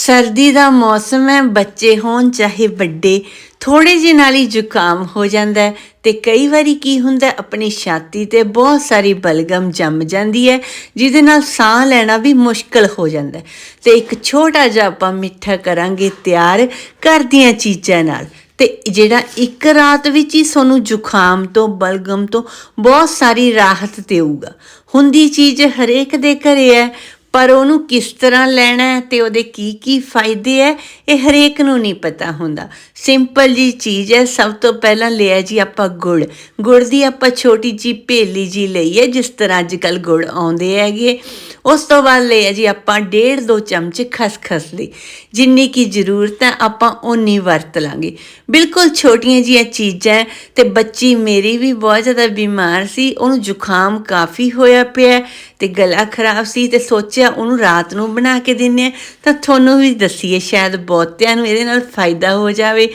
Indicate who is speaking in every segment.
Speaker 1: ਸਰਦੀ ਦਾ ਮੌਸਮ ਹੈ, ਬੱਚੇ ਹੋਣ ਚਾਹੇ ਵੱਡੇ ਥੋੜੇ ਜਿਹੇ ਨਾਲ ਹੀ ਜ਼ੁਕਾਮ ਹੋ ਜਾਂਦਾ ਹੈ ਤੇ ਕਈ ਵਾਰੀ ਕੀ ਹੁੰਦਾ ਆਪਣੀ ਛਾਤੀ ਤੇ ਬਹੁਤ ਸਾਰੀ ਬਲਗਮ ਜੰਮ ਜਾਂਦੀ ਹੈ, ਜਿਹਦੇ ਨਾਲ ਸਾਹ ਲੈਣਾ ਵੀ ਮੁਸ਼ਕਲ ਹੋ ਜਾਂਦਾ ਹੈ। ਤੇ ਇੱਕ ਛੋਟਾ ਜਿਹਾ ਆਪਾਂ ਮਿੱਠਾ ਕਰਾਂਗੇ ਤਿਆਰ ਘਰ ਦੀਆਂ ਚੀਜ਼ਾਂ ਨਾਲ। ਤੇ ਜਿਹੜਾ ਇੱਕ ਰਾਤ ਵਿੱਚ ਹੀ ਤੁਹਾਨੂੰ ਜ਼ੁਕਾਮ ਤੋਂ, ਬਲਗਮ ਤੋਂ ਬਹੁਤ ਸਾਰੀ ਰਾਹਤ ਦੇਊਗਾ। ਹੁੰਦੀ ਚੀਜ਼ ਹਰੇਕ ਦੇ ਘਰੇ ਹੈ ਪਰ ਉਹਨੂੰ ਕਿਸ ਤਰ੍ਹਾਂ ਲੈਣਾ ਹੈ ਤੇ ਉਹਦੇ ਕੀ ਕੀ ਫਾਇਦੇ ਹੈ, ਇਹ ਹਰੇਕ ਨੂੰ ਨਹੀਂ ਪਤਾ ਹੁੰਦਾ। ਸਿੰਪਲ ਜੀ ਚੀਜ਼ ਹੈ, ਸਭ ਤੋਂ ਪਹਿਲਾਂ ਲਿਆ ਜੀ ਆਪਾਂ ਗੁੜ। ਗੁੜ ਦੀ ਆਪਾਂ ਛੋਟੀ ਜੀ ਭੇਲੀ ਜੀ ਲਈ ਹੈ, ਜਿਸ ਤਰ੍ਹਾਂ ਅੱਜ ਕੱਲ ਗੁੜ ਆਉਂਦੇ ਹੈਗੇ। ਉਸ ਤੋਂ ਬਾਅਦ ਲਿਆ ਜੀ ਆਪਾਂ ਡੇਢ ਦੋ ਚਮਚ ਖਸਖਸ ਦੀ ਜਿੰਨੀ ਕੀ ਜ਼ਰੂਰਤ ਹੈ, ਆਪਾਂ ਉਨੀ ਵਰਤ ਲਾਂਗੇ। ਬਿਲਕੁਲ ਛੋਟੀਆਂ ਜੀਆਂ ਚੀਜ਼ਾਂ ਹੈ ਤੇ ਬੱਚੀ ਮੇਰੀ ਵੀ ਬਹੁਤ ਜ਼ਿਆਦਾ ਬਿਮਾਰ ਸੀ, ਉਹਨੂੰ ਜ਼ੁਕਾਮ ਕਾਫੀ ਹੋਇਆ ਪਿਆ ਤੇ ਗਲਾ ਖਰਾਬ ਸੀ ਤੇ ਸੋਚਿਆ ਉਹਨੂੰ ਰਾਤ ਨੂੰ ਬਣਾ ਕੇ ਦਿੰਨੇ ਆ, ਤਾਂ ਤੁਹਾਨੂੰ ਵੀ ਦਸੀਏ, ਸ਼ਾਇਦ ਬਹੁਤਿਆਂ ਨੂੰ ਇਹਦੇ ਨਾਲ ਫਾਇਦਾ ਹੋ ਜਾਵੇ।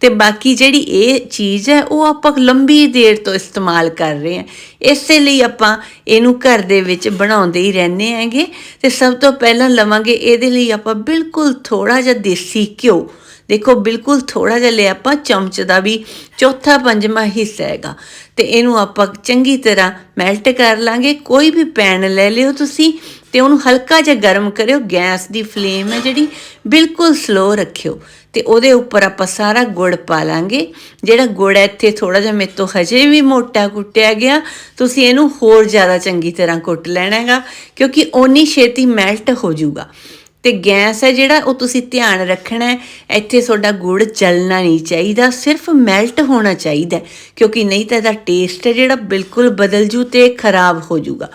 Speaker 1: ਤੇ ਬਾਕੀ ਜਿਹੜੀ ਇਹ ਚੀਜ਼ ਹੈ, ਉਹ ਆਪਾਂ ਲੰਬੀ ਦੇਰ ਤੋਂ ਇਸਤੇਮਾਲ ਕਰ ਰਹੇ ਹਾਂ। ਇਸੇ ਲਈ ਆਪਾਂ ਇਹਨੂੰ ਘਰ ਦੇ ਵਿੱਚ ਬਣਾਉਂਦੇ ਹੀ ਰਹਿੰਦੇ ਹੈਗੇ। ਤੇ ਸਭ ਤੋਂ ਪਹਿਲਾਂ ਲਵਾਂਗੇ, ਇਹਦੇ ਲਈ ਆਪਾਂ ਬਿਲਕੁਲ ਥੋੜਾ ਜਿਹਾ ਦੇਸੀ ਘਿਓ। ਦੇਖੋ, ਬਿਲਕੁਲ ਥੋੜਾ ਜਿਹਾ ਲਿਆ ਆਪਾਂ ਚਮਚ ਦਾ ਵੀ ਚੌਥਾ ਪੰਜਵਾਂ ਹਿੱਸਾ ਹੈਗਾ। ਤੇ ਇਹਨੂੰ ਆਪਾਂ ਚੰਗੀ ਤਰ੍ਹਾਂ ਮੈਲਟ ਕਰ ਲਾਂਗੇ। ਕੋਈ ਵੀ ਪੈਨ ਲੈ ਲਿਓ ਤੁਸੀਂ ਤੇ ਉਹਨੂੰ ਹਲਕਾ ਜਿਹਾ ਗਰਮ ਕਰਿਓ। ਗੈਸ ਦੀ ਫਲੇਮ ਹੈ ਜਿਹੜੀ, ਬਿਲਕੁਲ ਸਲੋ ਰੱਖਿਓ। ਤੇ ਉਹਦੇ ਉੱਪਰ ਆਪਾਂ ਸਾਰਾ ਗੁੜ ਪਾ ਲਾਂਗੇ। ਜਿਹੜਾ ਗੁੜ ਹੈ, ਇੱਥੇ ਥੋੜਾ ਜਿਹਾ ਮੇਰੇ ਤੋਂ ਹਜੇ ਵੀ ਮੋਟਾ ਕੁੱਟਿਆ ਗਿਆ। ਤੁਸੀਂ ਇਹਨੂੰ ਹੋਰ ਜ਼ਿਆਦਾ ਚੰਗੀ ਤਰ੍ਹਾਂ ਕੁੱਟ ਲੈਣਾ ਹੈਗਾ, ਕਿਉਂਕਿ ਓਨੀ ਛੇਤੀ ਮੈਲਟ ਹੋ ਜਾਊਗਾ। ਤੇ ਗੈਸ ਹੈ ਜਿਹੜਾ ਉਹ ਤੁਸੀਂ ਧਿਆਨ ਰੱਖਣਾ ਹੈ। ਇੱਥੇ ਤੁਹਾਡਾ ਗੁੜ ਜਲਣਾ ਨਹੀਂ ਚਾਹੀਦਾ, ਸਿਰਫ ਮੈਲਟ ਹੋਣਾ ਚਾਹੀਦਾ ਕਿਉਂਕਿ ਨਹੀਂ ਤਾਂ ਇਹਦਾ ਟੇਸਟ ਹੈ ਜਿਹੜਾ ਬਿਲਕੁਲ ਬਦਲ ਜੂ ਤੇ ਖਰਾਬ ਹੋ ਜੂਗਾ।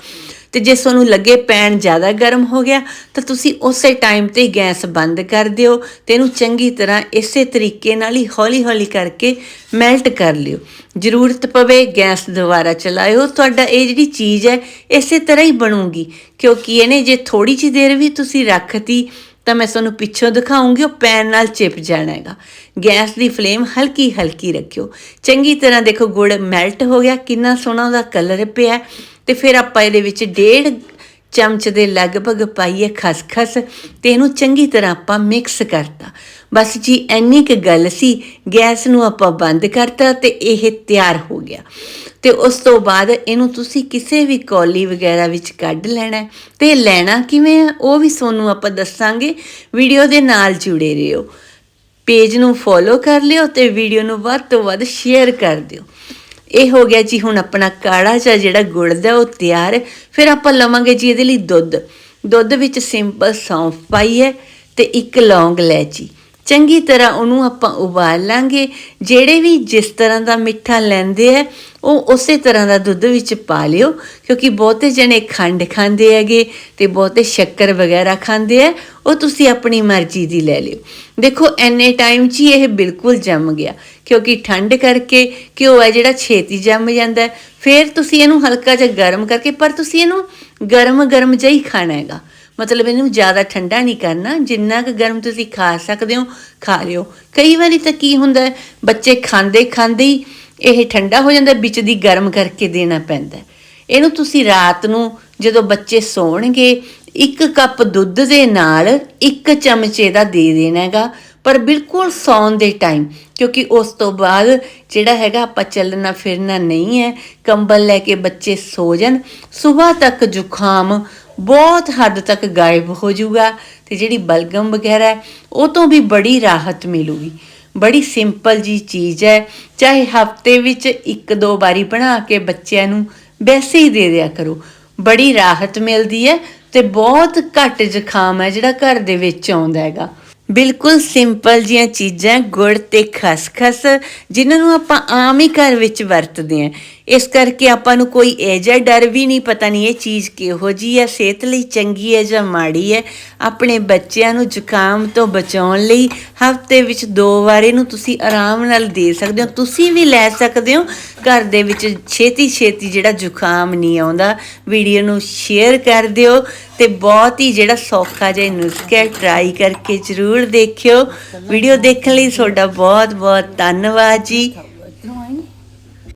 Speaker 1: ਤੇ ਜੇ ਤੁਹਾਨੂੰ ਲੱਗੇ ਪੈਨ ਜ਼ਿਆਦਾ ਗਰਮ ਹੋ ਗਿਆ, ਤਾਂ ਤੁਸੀਂ ਉਸੇ ਟਾਈਮ ਤੇ ਗੈਸ ਬੰਦ ਕਰ ਦਿਓ ਤੇ ਇਹਨੂੰ ਚੰਗੀ ਤਰ੍ਹਾਂ ਇਸੇ ਤਰੀਕੇ ਨਾਲ ਹੀ ਹੌਲੀ-ਹੌਲੀ ਕਰਕੇ ਮੈਲਟ ਕਰ ਲਿਓ। ਜ਼ਰੂਰਤ ਪਵੇ ਗੈਸ ਦੁਬਾਰਾ ਚਲਾਇਓ। ਤੁਹਾਡਾ ਇਹ ਜਿਹੜੀ ਚੀਜ਼ ਹੈ, ਇਸੇ ਤਰ੍ਹਾਂ ਹੀ ਬਣੂਗੀ, ਕਿਉਂਕਿ ਇਹਨੇ ਜੇ ਥੋੜੀ ਜਿਹੀ ਦੇਰ ਵੀ ਤੁਸੀਂ ਰੱਖਤੀ ਤਾਂ ਮੈਂ ਤੁਹਾਨੂੰ ਪਿੱਛੋਂ ਦਿਖਾਉਂਗੀ, ਉਹ ਪੈਨ ਨਾਲ ਚਿਪ ਜਾਣਾ ਹੈਗਾ। ਗੈਸ ਦੀ ਫਲੇਮ ਹਲਕੀ ਹਲਕੀ ਰੱਖਿਓ। ਚੰਗੀ ਤਰ੍ਹਾਂ ਦੇਖੋ, ਗੁੜ ਮੈਲਟ ਹੋ ਗਿਆ, ਕਿੰਨਾ ਸੋਹਣਾ ਉਹਦਾ ਕਲਰ ਪਿਆ ਤੇ ਫਿਰ ਆਪਾਂ ਇਹਦੇ ਵਿੱਚ ਡੇਢ ਚਮਚ ਦੇ ਲਗਭਗ ਪਾਈਏ ਖਸਖਸ, ਤੇ ਇਹਨੂੰ ਚੰਗੀ ਤਰ੍ਹਾਂ ਆਪਾਂ ਮਿਕਸ ਕਰਤਾ। ਬਸ ਜੀ, ਇੰਨੀ ਕੁ ਗੱਲ ਸੀ, ਗੈਸ ਨੂੰ ਆਪਾਂ ਬੰਦ ਕਰਤਾ ਤੇ ਇਹ ਤਿਆਰ ਹੋ ਗਿਆ। ਤੇ ਉਸ ਤੋਂ ਬਾਅਦ ਇਹਨੂੰ ਤੁਸੀਂ ਕਿਸੇ ਵੀ ਕੌਲੀ ਵਗੈਰਾ ਵਿੱਚ ਕੱਢ ਲੈਣਾ ਹੈ। ਤੇ ਲੈਣਾ ਕਿਵੇਂ ਆ ਉਹ ਵੀ ਤੁਹਾਨੂੰ ਆਪਾਂ ਦੱਸਾਂਗੇ। ਵੀਡੀਓ ਦੇ ਨਾਲ ਜੁੜੇ ਰਹੋ। ਪੇਜ ਨੂੰ ਫੋਲੋ ਕਰ ਲਿਓ ਤੇ ਵੀਡੀਓ ਨੂੰ ਵੱਧ ਤੋਂ ਵੱਧ ਸ਼ੇਅਰ ਕਰ ਦਿਓ। ਇਹ ਹੋ ਗਿਆ ਜੀ, ਹੁਣ ਆਪਣਾ ਕਾੜਾ ਚਾ ਜਿਹੜਾ ਗੁੜ ਦਾ ਉਹ ਤਿਆਰ ਫਿਰ ਆਪਾਂ ਲਵਾਂਗੇ ਜੀ ਇਹਦੇ ਲਈ ਦੁੱਧ। ਦੁੱਧ ਵਿੱਚ ਸਿੰਪਲ ਸੌਂਫ ਪਾਈ ਹੈ ਤੇ ਇੱਕ ਲੌਂਗ ਲੈਚੀ ਚੰਗੀ ਤਰ੍ਹਾਂ ਉਹਨੂੰ ਆਪਾਂ ਉਬਾਲ ਲਾਂਗੇ। ਜਿਹੜੇ ਵੀ ਜਿਸ ਤਰ੍ਹਾਂ ਦਾ ਮਿੱਠਾ ਲੈਂਦੇ ਆ, ਉਹ ਉਸੇ ਤਰ੍ਹਾਂ ਦਾ ਦੁੱਧ ਵਿੱਚ ਪਾ ਲਿਓ, ਕਿਉਂਕਿ ਬਹੁਤੇ ਜਣੇ ਖੰਡ ਖਾਂਦੇ ਹੈਗੇ ਤੇ ਬਹੁਤੇ ਸ਼ੱਕਰ ਵਗੈਰਾ ਖਾਂਦੇ ਆ, ਉਹ ਤੁਸੀਂ ਆਪਣੀ ਮਰਜ਼ੀ ਦੀ ਲੈ ਲਿਓ। ਦੇਖੋ ਐਨੇ ਟਾਈਮ 'ਚ ਹੀ ਇਹ ਬਿਲਕੁਲ ਜੰਮ ਗਿਆ, ਕਿਉਂਕਿ ਠੰਡ ਕਰਕੇ ਘਿਓ ਹੈ ਜਿਹੜਾ ਛੇਤੀ ਜੰਮ ਜਾਂਦਾ ਫਿਰ ਤੁਸੀਂ ਇਹਨੂੰ ਹਲਕਾ ਜਿਹਾ ਗਰਮ ਕਰਕੇ, ਪਰ ਤੁਸੀਂ ਇਹਨੂੰ ਗਰਮ ਗਰਮ ਜਿਹਾ ਹੀ ਖਾਣਾ ਹੈਗਾ। ਮਤਲਬ ਇਹਨੂੰ ਜ਼ਿਆਦਾ ਠੰਡਾ ਨਹੀਂ ਕਰਨਾ, ਜਿੰਨਾ ਕੁ ਗਰਮ ਤੁਸੀਂ ਖਾ ਸਕਦੇ ਹੋ, ਖਾ ਲਿਓ। ਕਈ ਵਾਰੀ ਤਾਂ ਕੀ ਹੁੰਦਾ ਬੱਚੇ ਖਾਂਦੇ ਖਾਂਦੇ ਹੀ ਇਹ ਠੰਡਾ ਹੋ ਜਾਂਦਾ, ਵਿੱਚ ਦੀ ਗਰਮ ਕਰਕੇ ਦੇਣਾ ਪੈਂਦਾ ਇਹਨੂੰ ਤੁਸੀਂ ਰਾਤ ਨੂੰ ਜਦੋਂ ਬੱਚੇ ਸੌਣਗੇ, ਇੱਕ ਕੱਪ ਦੁੱਧ ਦੇ ਨਾਲ ਇੱਕ ਚਮਚੇ ਦਾ ਦੇ ਦੇਣਾ ਹੈਗਾ, ਪਰ ਬਿਲਕੁਲ ਸੌਣ ਦੇ ਟਾਈਮ, ਕਿਉਂਕਿ ਉਸ ਤੋਂ ਬਾਅਦ ਜਿਹੜਾ ਹੈਗਾ ਆਪਾਂ ਚੱਲਣਾ ਫਿਰਨਾ ਨਹੀਂ ਹੈ, ਕੰਬਲ ਲੈ ਕੇ ਬੱਚੇ ਸੋ ਜਾਣ ਸਵੇਰ ਤੱਕ ਜ਼ੁਕਾਮ ਬਹੁਤ ਹੱਦ ਤੱਕ ਗਾਇਬ ਹੋ ਜਾਊਗਾ ਤੇ ਜਿਹੜੀ ਬਲਗਮ ਵਗੈਰਾ ਉਹ ਤੋਂ ਵੀ ਬੜੀ ਰਾਹਤ ਮਿਲੂਗੀ। ਬੜੀ ਸਿੰਪਲ ਜੀ ਚੀਜ਼ ਹੈ, ਚਾਹੇ ਹਫ਼ਤੇ ਵਿੱਚ ਇੱਕ ਦੋ ਵਾਰੀ ਬਣਾ ਕੇ ਬੱਚਿਆਂ ਨੂੰ ਵੈਸੇ ਹੀ ਦੇ ਦਿਆ ਕਰੋ। ਬੜੀ ਰਾਹਤ ਮਿਲਦੀ ਹੈ ਤੇ ਬਹੁਤ ਘੱਟ ਜ਼ੁਕਾਮ ਹੈ ਜਿਹੜਾ ਘਰ ਦੇ ਵਿੱਚ ਆਉਂਦਾ ਹੈਗਾ। ਬਿਲਕੁਲ ਸਿੰਪਲ ਜੀਆਂ ਚੀਜ਼ਾਂ, ਗੁੜ ਤੇ ਖਸਖਸ, ਜਿਨ੍ਹਾਂ ਨੂੰ ਆਪਾਂ ਆਮ ਹੀ ਘਰ ਵਿੱਚ ਵਰਤਦੇ ਆਂ ਇਸ ਕਰਕੇ ਆਪਾਂ ਨੂੰ ਕੋਈ ਐਜਾ ਡਰ ਵੀ ਨਹੀਂ, ਪਤਾ ਨਹੀਂ ਇਹ ਚੀਜ਼ ਕਿਹੋ ਜੀ ਹੈ, ਸਿਹਤ ਲਈ ਚੰਗੀ ਹੈ ਜਾਂ ਮਾੜੀ ਹੈ। ਆਪਣੇ ਬੱਚਿਆਂ ਨੂੰ ਜ਼ੁਕਾਮ ਤੋਂ ਬਚਾਉਣ ਲਈ ਹਫ਼ਤੇ ਵਿੱਚ ਦੋ ਵਾਰ ਇਹਨੂੰ ਤੁਸੀਂ ਆਰਾਮ ਨਾਲ ਦੇ ਸਕਦੇ ਹੋ। ਤੁਸੀਂ ਵੀ ਲੈ ਸਕਦੇ ਹੋ ਘਰ ਦੇ ਵਿੱਚ ਛੇਤੀ ਛੇਤੀ ਜਿਹੜਾ ਜ਼ੁਕਾਮ ਨਹੀਂ ਆਉਂਦਾ, ਵੀਡੀਓ ਨੂੰ ਸ਼ੇਅਰ ਕਰ ਦਿਓ ਤੇ ਬਹੁਤ ਹੀ ਜਿਹੜਾ ਸੌਖਾ ਜਿਹਾ ਨੁਸਖਾ ਟਰਾਈ ਕਰਕੇ ਜ਼ਰੂਰ ਦੇਖਿਓ। ਵੀਡੀਓ ਦੇਖਣ ਲਈ ਤੁਹਾਡਾ ਬਹੁਤ ਬਹੁਤ ਧੰਨਵਾਦ ਜੀ।